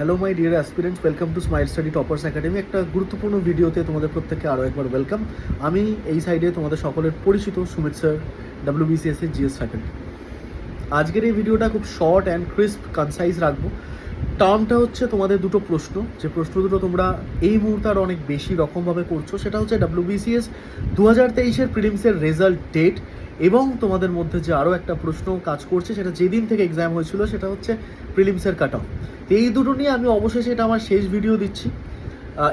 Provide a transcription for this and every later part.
Hello my dear aspirants welcome to smile study toppers academy একটা গুরুত্বপূর্ণ ভিডিওতে তোমাদের প্রত্যেককে আরও একবার ওয়েলকাম আমি এই সাইডে তোমাদের সকলের পরিচিত সুমিত স্যার ডাব্লিউবিসিএস এর জিএস ফ্যাকাল্টি আজকের এই ভিডিওটা খুব শর্ট অ্যান্ড ক্রিস্প কনসাইজ রাখব। টার্মটা হচ্ছে তোমাদের দুটো প্রশ্ন। যে প্রশ্ন দুটো তোমরা এই মুহূর্তে আর অনেক বেশি রকমভাবে করছ, সেটা হচ্ছে ডাব্লিউবিসিএস দু হাজার তেইশের প্রিলিমসের রেজাল্ট ডেট এবং তোমাদের মধ্যে যে আরও একটা প্রশ্ন কাজ করছে, সেটা যেদিন থেকে এক্সাম হয়েছিল, সেটা হচ্ছে প্রিলিমসের কাট অফ এই দুটো নিয়ে আমি অবশেষে এটা আমার শেষ ভিডিও দিচ্ছি।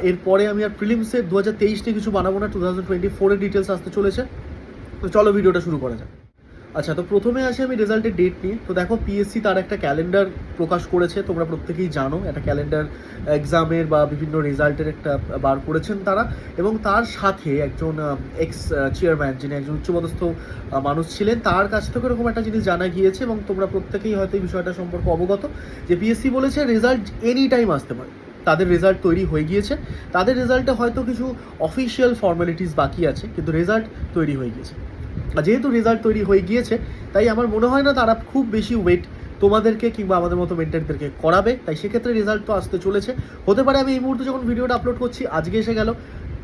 এরপরে আমি আর প্রিলিমসের দু হাজার তেইশ নিয়ে কিছু বানাবো না টু থাউজেন্ড টোয়েন্টি ফোরের ডিটেলস আসতে চলেছে। তো চলো ভিডিওটা শুরু করা যাক। আচ্ছা তো প্রথমে আসি আমি রেজাল্টের ডেট নিয়ে। তো দেখো পিএসসি তার একটা ক্যালেন্ডার প্রকাশ করেছে, তোমরা প্রত্যেকেই জানো। একটা ক্যালেন্ডার এক্সামের বা বিভিন্ন রেজাল্টের একটা বার করেছেন তারা। এবং তার সাথে একজন এক্স চেয়ারম্যান যিনি একজন উচ্চপদস্থ মানুষ ছিলেন, তার কাছ থেকে এরকম একটা জিনিস জানা গিয়েছে এবং তোমরা প্রত্যেকেই হয়তো এই বিষয়টা সম্পর্কে অবগত যে পিএসসি বলেছে রেজাল্ট এনি টাইম আসতে পারে। তাদের রেজাল্ট তৈরি হয়ে গিয়েছে। তাদের রেজাল্টে হয়তো কিছু অফিসিয়াল ফর্মালিটিস বাকি আছে, কিন্তু রেজাল্ট তৈরি হয়ে গিয়েছে। যেহেতু রেজাল্ট তৈরি হয়ে গিয়েছে, তাই আমার মনে হয় না তারা খুব বেশি ওয়েট তোমাদেরকে কিংবা আমাদের মতো মেন্টেনদেরকে করাবে। তাই সেক্ষেত্রে রেজাল্ট তো আসতে চলেছে। হতে পারে আমি এই মুহূর্তে যখন ভিডিওটা আপলোড করছি, আজকে এসে গেল।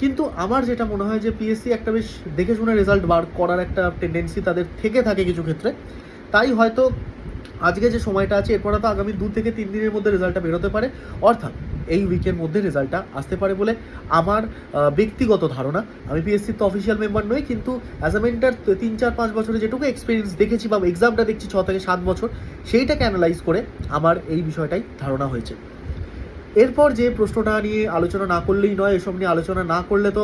কিন্তু আমার যেটা মনে হয় যে পিএসসি একটা বেশ দেখে শুনে রেজাল্ট বার করার একটা টেন্ডেন্সি তাদের থেকে থাকে কিছু ক্ষেত্রে। তাই হয়তো আজকে যে সময়টা আছে, এরপরে তো আগামী দু থেকে তিন দিনের মধ্যে রেজাল্টটা বেরোতে পারে। অর্থাৎ এই উইকের মধ্যে রেজাল্টটা আসতে পারে বলে আমার ব্যক্তিগত ধারণা। আমি পিএসসির তো অফিসিয়াল মেম্বার নই, কিন্তু অ্যাজ এ মেন্টার তিন, চার, পাঁচ বছরে যেটুকু এক্সপিরিয়েন্স দেখেছি বা এক্সামটা দেখছি ছ থেকে সাত বছর, সেইটাকে অ্যানালাইজ করে আমার এই বিষয়টাই ধারণা হয়েছে। এরপর যে প্রশ্নটা নিয়ে আলোচনা না করলেই নয়, এসব নিয়ে আলোচনা না করলে তো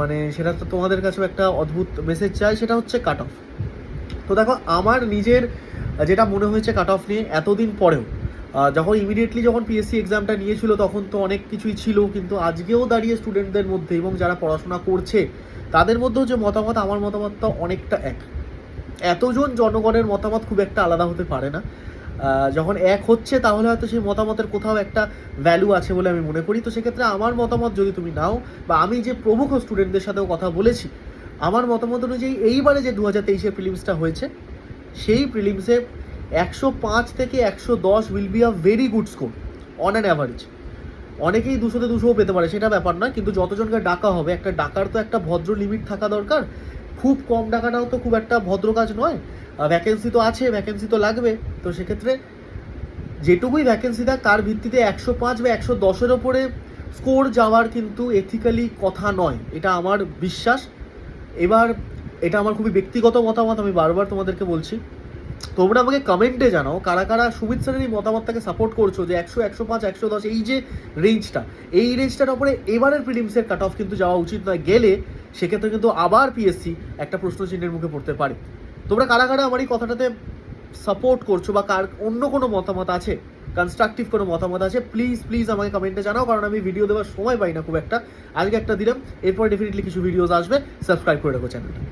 মানে সেটা তো তোমাদের কাছেও একটা অদ্ভুত মেসেজ চাই, সেটা হচ্ছে কাট অফ তো দেখো, আমার নিজের যেটা মনে হয়েছে কাট অফ নিয়ে এতদিন পরেও যখন ইমিডিয়েটলি যখন পিএসসি এক্সামটা নিয়েছিল তখন তো অনেক কিছুই ছিল, কিন্তু আজকেও দাঁড়িয়ে স্টুডেন্টদের মধ্যে এবং যারা পড়াশোনা করছে, তাদের মধ্যেও যে মতামত, আমার মতামতটা অনেকটা এক। এতজন জনগণের মতামত খুব একটা আলাদা হতে পারে না। যখন এক হচ্ছে তাহলে হয়তো সেই মতামতের কোথাও একটা ভ্যালু আছে বলে আমি মনে করি। তো সেক্ষেত্রে আমার মতামত যদি তুমি নাও, বা আমি যে প্রমুখ স্টুডেন্টদের সাথেও কথা বলেছি, আমার মতামত অনুযায়ী এইবারে যে দু হাজার তেইশের প্রিলিমসটা হয়েছে সেই প্রিলিমসে একশো পাঁচ থেকে একশো দশ will be a very good score on an average অনেকেই দুশোতে দুশোও পেতে পারে, সেটা ব্যাপার নয়, কিন্তু যতজনকে ডাকা হবে, একটা ডাকার তো একটা ভদ্র লিমিট থাকা দরকার। খুব কম ডাকাটাও তো খুব একটা ভদ্র কাজ নয়। ভ্যাকেন্সি তো আছে ভ্যাকেন্সি তো লাগবে। তো সেক্ষেত্রে যেটুকুই ভ্যাকেন্সি থাক, তার ভিত্তিতে একশো পাঁচ বা একশো দশের ওপরে স্কোর যাওয়ার কিন্তু এথিক্যালি কথা নয়। এটা আমার বিশ্বাস। এবার এটা আমার খুবই ব্যক্তিগত মতামত, আমি বারবার তোমাদেরকে বলছি। তোমরা আমাকে কমেন্টে জানাও, কারা কারা সুমিত স্যারের এই মতামতটাকে সাপোর্ট করছ যে একশো একশো পাঁচ, একশো দশ, এই যে রেঞ্জটা এই রেঞ্জটার ওপরে এবারের প্রিলিমসের কাট অফ কিন্তু যাওয়া উচিত নয়। গেলে সেক্ষেত্রে কিন্তু আবার পিএসসি একটা প্রশ্ন চিহ্নের মুখে পড়তে পারে। তোমরা কারা কারা আমার এই কথাটাতে সাপোর্ট করছ বা কার অন্য কোনো মতামত আছে কনস্ট্রাকটিভ কোনো মতামত আছে প্লিজ প্লিজ আমাকে কমেন্টে জানাও, কারণ আমি ভিডিও দেওয়ার সময় পাই না খুব একটা। আজকে একটা দিলাম, এরপর ডেফিনেটলি কিছু ভিডিওস আসবে। সাবস্ক্রাইব করে রাখো চ্যানেলটা